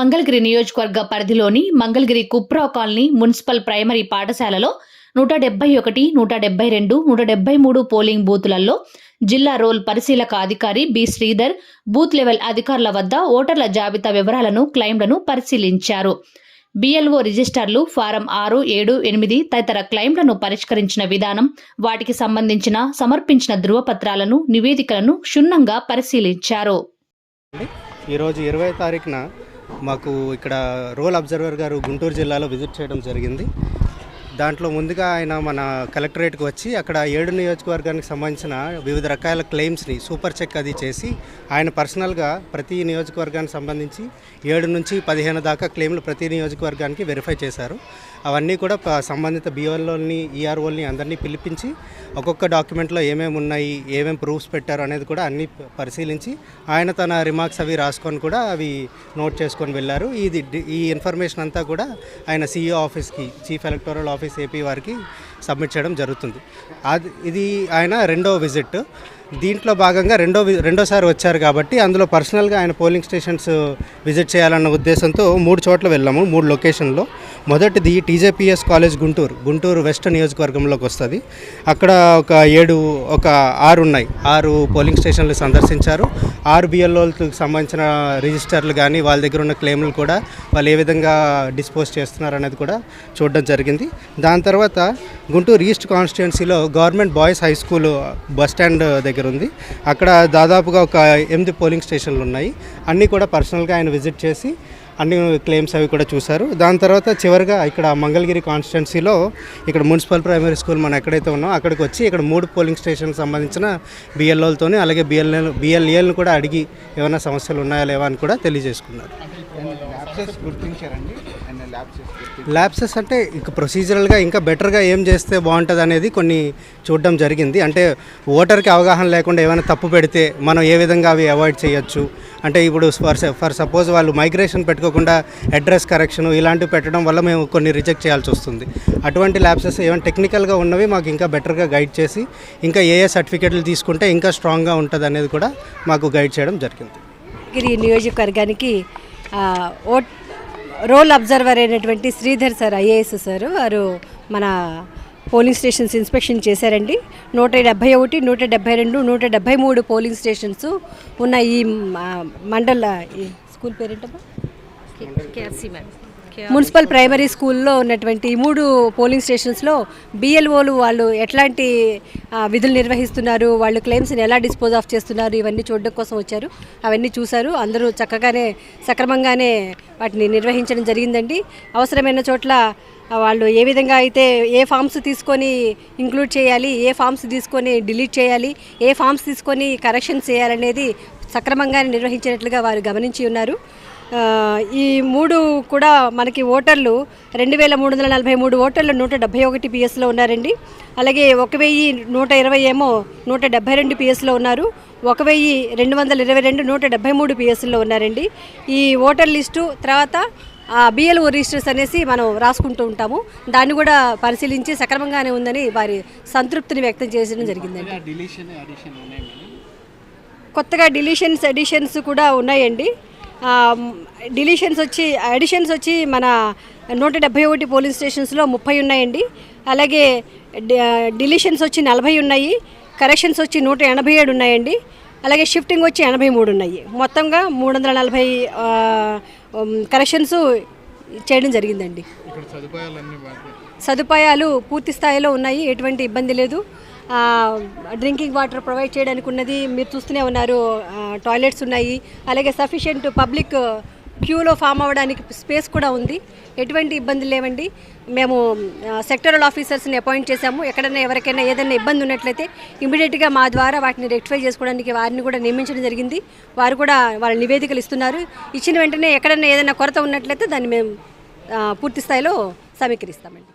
మంగళగిరి నియోజకవర్గ పరిధిలోని Mangalagiri Kupra colony municipal primary పాఠశాలలో నూట డెబ్బై ఒకటి నూట డెబ్బై రెండు నూట డెబ్బై మూడు పోలింగ్ బూతులలో జిల్లా రోల్ పరిశీలక అధికారి బి శ్రీధర్ బూత్ లెవెల్ అధికారుల వద్ద ఓటర్ల జాబితా వివరాలను క్లెయిమ్లను పరిశీలించారు. బిఎల్ఓ రిజిస్టర్లు ఫారం ఆరు ఏడు ఎనిమిది తదితర క్లెయిమ్లను పరిష్కరించిన విధానం వాటికి సంబంధించిన సమర్పించిన ధృవపత్రాలను నివేదికలను క్షుణ్ణంగా పరిశీలించారు. ఈరోజు ఇరవై తారీఖున మాకు ఇక్కడ రోల్ అబ్జర్వర్ గారు గుంటూరు జిల్లాలో విజిట్ చేయడం జరిగింది. దాంట్లో ముందుగా ఆయన మన కలెక్టరేట్కి వచ్చి అక్కడ ఏడు నియోజకవర్గానికి సంబంధించిన వివిధ రకాల క్లెయిమ్స్ని సూపర్ చెక్ అది చేసి ఆయన పర్సనల్గా ప్రతి నియోజకవర్గానికి సంబంధించి ఏడు నుంచి పదిహేను దాకా క్లెయిమ్లు ప్రతి నియోజకవర్గానికి వెరిఫై చేశారు. అవన్నీ కూడా సంబంధిత బిఓల్ని ఈఆర్ఓల్ని అందరినీ పిలిపించి ఒక్కొక్క డాక్యుమెంట్లో ఏమేమి ఉన్నాయి ఏమేమి ప్రూఫ్స్ పెట్టారు అనేది కూడా అన్నీ పరిశీలించి ఆయన తన రిమార్క్స్ అవి రాసుకొని కూడా అవి నోట్ చేసుకొని వెళ్ళారు. ఇది ఈ ఇన్ఫర్మేషన్ అంతా కూడా ఆయన సీఈఓ ఆఫీస్కి చీఫ్ ఎలక్టోరల్ ఆఫీస్ ఏపీ వారికి సబ్మిట్ చేయడం జరుగుతుంది. అది ఇది ఆయన రెండో విజిట్. దీంట్లో భాగంగా రెండో వి- రెండోసారి వచ్చారు కాబట్టి అందులో పర్సనల్గా ఆయన పోలింగ్ స్టేషన్స్ విజిట్ చేయాలన్న ఉద్దేశంతో మూడు చోట్ల వెళ్ళాము మూడు లొకేషన్లో. మొదటిది TJPS college Guntur. Guntur west నియోజకవర్గంలోకి వస్తుంది. అక్కడ ఒక ఏడు ఒక ఆరు ఉన్నాయి. ఆరు పోలింగ్ స్టేషన్లు సందర్శించారు. ఆరు బిఎల్ఓలకు సంబంధించిన రిజిస్టర్లు కానీ వాళ్ళ దగ్గర ఉన్న క్లెయిమ్లు కూడా వాళ్ళు ఏ విధంగా డిస్పోజ్ చేస్తున్నారు అనేది కూడా చూడడం జరిగింది. దాని తర్వాత గుంటూరు ఈస్ట్ కాన్స్టిట్యున్సీలో government boys high school bus stand దగ్గర ఉంది. అక్కడ దాదాపుగా ఒక ఎనిమిది పోలింగ్ స్టేషన్లు ఉన్నాయి. అన్నీ కూడా పర్సనల్గా ఆయన విజిట్ చేసి అన్ని క్లెయిమ్స్ అవి కూడా చూశారు. దాని తర్వాత చివరిగా ఇక్కడ మంగళగిరి కాన్స్టిట్యున్సీలో ఇక్కడ మున్సిపల్ ప్రైమరీ స్కూల్ మనం ఎక్కడైతే ఉన్నాం అక్కడికి వచ్చి ఇక్కడ మూడు పోలింగ్ స్టేషన్కి సంబంధించిన బిఎల్ఓలతోని అలాగే బిఎల్ఎల్ బిఎల్ఏలను కూడా అడిగి ఏమైనా సమస్యలు ఉన్నాయా లేవా అని కూడా తెలియజేసుకున్నారు. ల్యాబ్సెస్ గుర్తించారండి. అండ్ ల్యాబ్సెస్ గుర్తించారు. ల్యాబ్సెస్ అంటే ఇక ప్రొసీజరల్గా ఇంకా బెటర్గా ఏం చేస్తే బాగుంటుంది అనేది కొన్ని చూడడం జరిగింది. అంటే ఓటర్కి అవగాహన లేకుండా ఏమైనా తప్పు పెడితే మనం ఏ విధంగా అవి అవాయిడ్ చేయొచ్చు? అంటే ఇప్పుడు ఫర్ ఫర్ సపోజ్ వాళ్ళు మైగ్రేషన్ పెట్టుకోకుండా అడ్రస్ కరెక్షన్ ఇలాంటివి పెట్టడం వల్ల మేము కొన్ని రిజెక్ట్ చేయాల్సి వస్తుంది. అటువంటి ల్యాబ్సెస్ ఏమైనా టెక్నికల్గా ఉన్నవి మాకు ఇంకా బెటర్గా గైడ్ చేసి ఇంకా ఏ ఏ సర్టిఫికెట్లు తీసుకుంటే ఇంకా స్ట్రాంగ్గా ఉంటుంది అనేది కూడా మాకు గైడ్ చేయడం జరిగింది. గిరి నియోజకవర్గానికి ఓట్ రోల్ అబ్జర్వర్ అయినటువంటి శ్రీధర్ సార్ ఐఏఎస్ సార్ వారు మన పోలింగ్ స్టేషన్స్ ఇన్స్పెక్షన్ చేశారండి. నూట డెబ్బై ఒకటి నూట డెబ్బై రెండు నూట డెబ్బై మూడు పోలింగ్ స్టేషన్స్ ఉన్న ఈ మండల ఈ స్కూల్ పేరేంటమ్మా? మున్సిపల్ ప్రైమరీ స్కూల్లో ఉన్నటువంటి ఈ మూడు పోలింగ్ స్టేషన్స్లో బిఎల్ఓలు వాళ్ళు ఎట్లాంటి విధులు నిర్వహిస్తున్నారు వాళ్ళు క్లెయిమ్స్ని ఎలా డిస్పోజ్ ఆఫ్ చేస్తున్నారు ఇవన్నీ చూడడం కోసం వచ్చారు. అవన్నీ చూశారు. అందరూ చక్కగానే సక్రమంగానే వాటిని నిర్వహించడం జరిగిందండి. అవసరమైన చోట్ల వాళ్ళు ఏ విధంగా అయితే ఏ ఫామ్స్ తీసుకొని ఇంక్లూడ్ చేయాలి ఏ ఫామ్స్ తీసుకొని డిలీట్ చేయాలి ఏ ఫామ్స్ తీసుకొని కరెక్షన్స్ చేయాలనేది సక్రమంగానే నిర్వహించినట్లుగా వారు గమనించి ఉన్నారు. ఈ మూడు కూడా మనకి ఓటర్లు రెండు వేల మూడు వందల నలభై మూడు ఓటర్లు నూట డెబ్బై ఒకటి పిఎస్లో ఉన్నారండి. అలాగే ఒక వెయ్యి నూట ఇరవై ఏమో నూట డెబ్బై రెండు పిఎస్లో ఉన్నారు. ఒక వెయ్యి రెండు వందల ఇరవై రెండు నూట డెబ్బై మూడు పిఎస్లో ఉన్నారండి. ఈ ఓటర్ లిస్టు తర్వాత బిఎల్ఓ రిజిస్టర్స్ అనేసి మనం రాసుకుంటూ ఉంటాము. దాన్ని కూడా పరిశీలించి సక్రమంగానే ఉందని వారి సంతృప్తిని వ్యక్తం చేయడం జరిగిందండి. కొత్తగా డిలీషన్స్ ఎడిషన్స్ కూడా ఉన్నాయండి. డిలీషన్స్ వచ్చి ఎడిషన్స్ వచ్చి మన నూట డెబ్బై ఒకటి పోలీస్ స్టేషన్స్లో ముప్పై ఉన్నాయండి. అలాగే డిలీషన్స్ వచ్చి నలభై ఉన్నాయి. కరెక్షన్స్ వచ్చి నూట ఎనభై ఏడు ఉన్నాయండి. అలాగే షిఫ్టింగ్ వచ్చి ఎనభై మూడు ఉన్నాయి. మొత్తంగా మూడు వందల నలభై కరెక్షన్స్ చేయడం జరిగిందండి. సదుపాయాలు పూర్తి స్థాయిలో ఉన్నాయి. ఎటువంటి ఇబ్బంది లేదు. డ్రింకింగ్ వాటర్ ప్రొవైడ్ చేయడానికి ఉన్నది మీరు చూస్తూనే ఉన్నారు. టాయిలెట్స్ ఉన్నాయి. అలాగే సఫిషియెంట్ పబ్లిక్ క్యూలో ఫామ్ అవ్వడానికి స్పేస్ కూడా ఉంది. ఎటువంటి ఇబ్బంది లేవండి. మేము సెక్టరల్ ఆఫీసర్స్ని అపాయింట్ చేశాము. ఎక్కడైనా ఎవరికైనా ఏదైనా ఇబ్బంది ఉన్నట్లయితే ఇమీడియట్గా మా ద్వారా వాటిని రెక్టిఫై చేసుకోవడానికి వారిని కూడా నియమించడం జరిగింది. వారు కూడా వాళ్ళ నివేదికలు ఇస్తున్నారు. ఇచ్చిన వెంటనే ఎక్కడైనా ఏదైనా కొరత ఉన్నట్లయితే దాన్ని మేము పూర్తి స్థాయిలో సమీకరిస్తామండి.